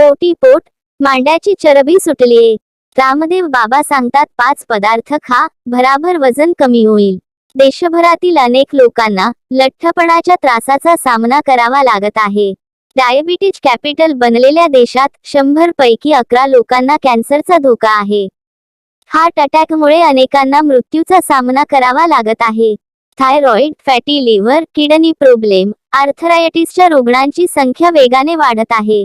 पोटी पोट मांड्याची चरबी सुटलीये रामदेव बाबा सांगतात पाच पदार्थ खा भराभर वजन कमी होईल. देशभरातील अनेक लोकांना लठ्ठपणाच्या त्रासाचा सामना करावा लागत आहे. डायबिटीज कॅपिटल बनलेल्या देशात शंभर पैकी अकरा लोकांना कॅन्सरचा धोका आहे. हार्ट अटॅकमुळे अनेकांना मृत्यूचा सामना करावा लागत आहे. Thyroid fatty liver kidney problem आर्थरायटिसच्या रुग्णांची संख्या वेगाने वाढत आहे.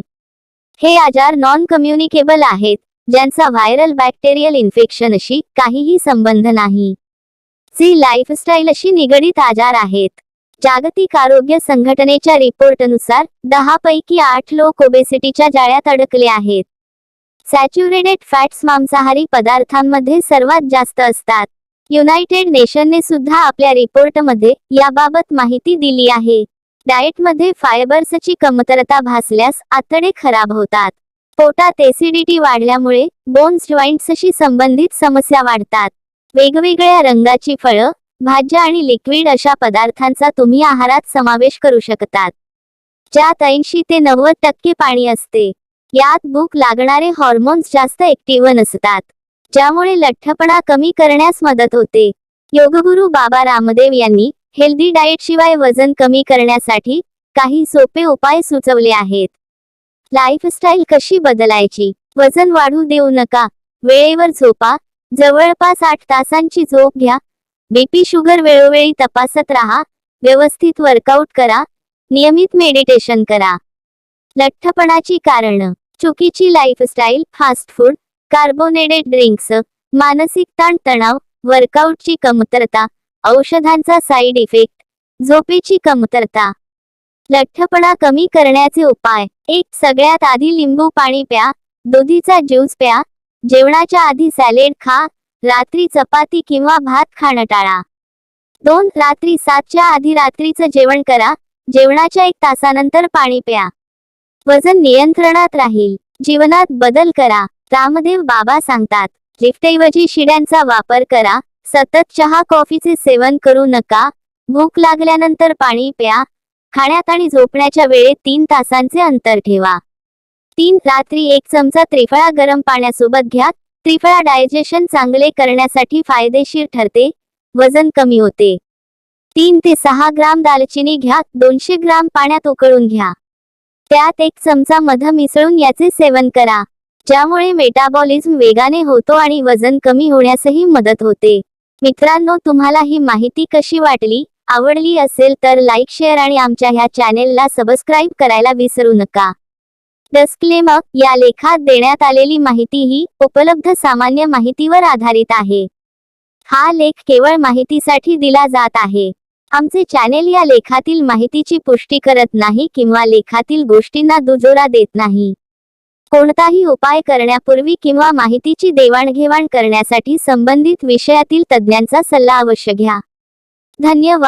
हे आजार नॉन कम्युनिकेबल आहेत ज्यांचा व्हायरल बॅक्टेरियल इन्फेक्शनशी काहीही संबंध नाही. जी लाईफस्टाईलशी निगडीत आजार आहेत. जागतिक आरोग्य संघटनेच्या रिपोर्टनुसार दहा पैकी आठ लोक ओबेसिटीच्या जाळ्यात अडकले आहेत. सॅच्युरेटेड फॅट्स मांसाहारी पदार्थांमध्ये सर्वात जास्त असतात. युनायटेड नेशनने सुद्धा आपल्या रिपोर्टमध्ये याबाबत माहिती दिली आहे. डाएटमध्ये फायबर्सची कमतरता भासल्यास आतडे खराब होतात. पोटात एसिडिटी वाढल्यामुळे बोन्स जॉईंट्सशी संबंधित समस्या वाढतात. वेगवेगळ्या रंगाची फळं भाज्या आणि लिक्विड अशा पदार्थांचा तुम्ही आहारात समावेश करू शकतात. ज्यात ऐंशी ते नव्वद टक्के पाणी असते. यात भूक लागणारे हॉर्मोन्स जास्त ऍक्टिव्ह नसतात ज्यामुळे लठ्ठपणा कमी करण्यास मदत होते. योगगुरू बाबा रामदेव यांनी हेल्दी डाएट शिवाय वजन कमी करण्यासाठी काही सोपे उपाय सुचवले आहेत. लाईफस्टाईल कशी बदलायची? वजन वाढू देऊ नका. वेळेवर झोपा. जवळपास आठ तासांची झोप घ्या. बीपी शुगर वेळोवेळी तपासत राहा. व्यवस्थित वर्कआउट करा. नियमित मेडिटेशन करा. लठ्ठपणाची कारणं. चुकीची lifestyle fast food carbonated drinks मानसिक ताण तणाव वर्कआउटची कमतरता औषधांचा साईड इफेक्ट झोपेची कमतरता लठ्ठपणा कमी करण्याचे उपाय. एक सगळ्यात आधी लिंबू पाणी प्या. दुधीचा ज्यूस प्या. जेवणाच्या आधी सॅलेड खा. रात्री चपाती किंवा भात खाणं टाळा. दोन रात्री सातच्या आधी रात्रीचं जेवण करा. जेवणाच्या एक तासानंतर पाणी प्या. वजन नियंत्रणात राहील. जीवनात बदल करा. रामदेव बाबा सांगतात लिफ्टऐवजी शिड्यांचा वापर करा. सतत चहा कॉफीचे सेवन करू नका. भूक लागल्यानंतर पाणी प्या. खाण्यात आणि झोपण्याच्या वेळेत तीन तासांचे अंतर ठेवा. तीन रात्री एक चमचा त्रिफळा गरम पाण्यासोबत घ्या. त्रिफळा डायजेशन चांगले करण्यासाठी फायदेशीर ठरते. वजन कमी होते. तीन ते सहा ग्राम दालचिनी घ्या. दोनशे ग्राम पाण्यात उकळून घ्या. त्यात एक चमचा मध मिसळून याचे सेवन करा. ज्यामुळे मेटाबॉलिझम वेगाने होतो आणि वजन कमी होण्यासही मदत होते. मित्रांनो तुम्हाला ही माहिती कशी वाटली? आवडली असेल तर लाईक शेअर आणि आमच्या ह्या चॅनेलला सबस्क्राईब करायला विसरू नका. डस्क्लेमक या लेखात देण्यात आलेली माहिती ही उपलब्ध सामान्य माहितीवर आधारित आहे. हा लेख केवळ माहितीसाठी दिला जात आहे. आमचे चॅनेल या लेखातील माहितीची पुष्टी करत नाही किंवा लेखातील गोष्टींना दुजोरा देत नाही. कोणताही उपाय करण्यापूर्वी किंवा माहितीची देवाणघेवाण करण्यासाठी संबंधित विषयातील तज्ज्ञांचा सल्ला अवश्य घ्या. धन्यवाद.